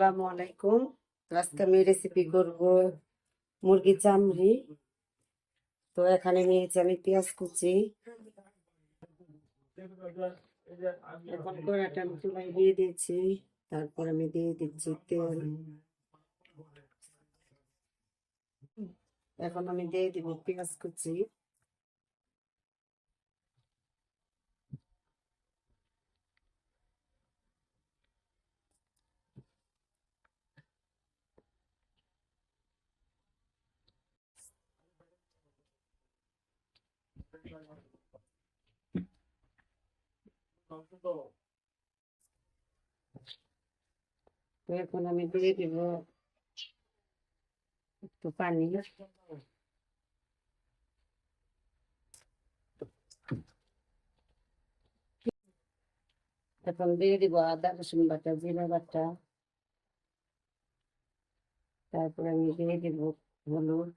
আসসালামু আলাইকুম। আজকে আমি রেসিপি করব মুরগি চামড়ি। তো এখানে নিয়েছি আমি পেঁয়াজ কুচি। এখন কড়াটা আমি দিয়ে দিয়েছি তারপর আমি দিয়ে দিচ্ছি তেল। এখন আমি দিয়ে দিব পেঁয়াজ কুচি। তো এখন আমি দিয়ে দিব একটু পানি এখন দিয়ে দিব আদা রসুন বাটা জিরা বাটা তারপরে আমি দিয়ে দিব হলুদ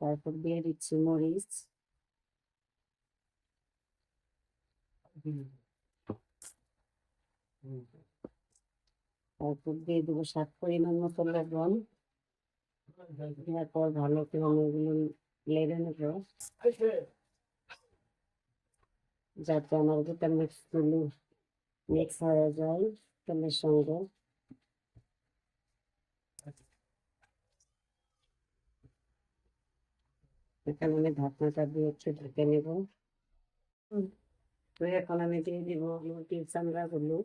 তারপর দিয়ে দিচ্ছি মরিচ তারপর দিয়ে দেবো স্বাদ পরিমাণ মতো লবণ দেওয়ার ভালো করে এগুলো লেড়ে নেব যাতে আমার গোটা মিক্স মিক্স হয়ে যায় তেলের সঙ্গে এখানে আমি ঢাকনাটা দিয়ে একটু ঢেকে নেব। তো এখন আমি দিয়ে দিব মুরগির চামড়াগুলো।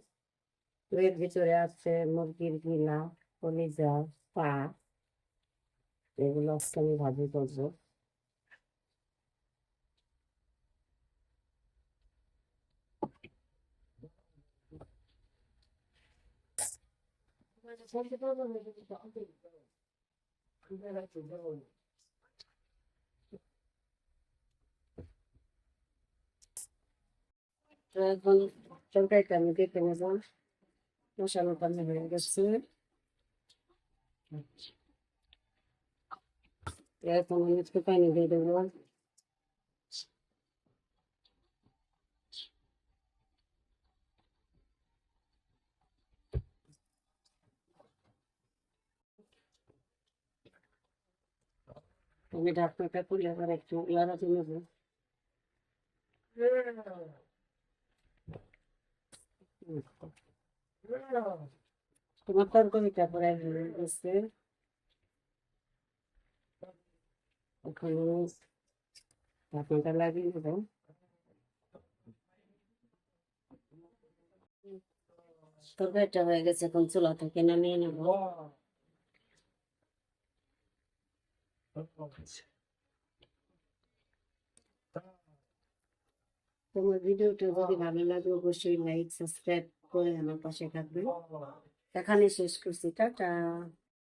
তো এর ভিতরে আছে মুরগির গিলা কলিজা পা। এগুলো আজকে আমি ভাজি করব। তো এখন তরকারিটা আমি দেখে নেব মশলা পানি হয়ে গেছে তো এখন আমি একটু পানি দিয়ে দেবো আমি ঢাকনাটা খুলে আবার একটু লাড়াতে নেব তোমার তরকারিটা হয়ে গেছে এখন ঢাকনাটা লাগিয়ে দেবো তরকারিটা হয়ে গেছে এখন চুলা থেকে নামিয়ে নেব তোমার ভিডিওটা যদি ভালো লাগে অবশ্যই লাইক সাবস্ক্রাইব করে আমার পাশে থাকবে এখানে শেষ করছি টাটা।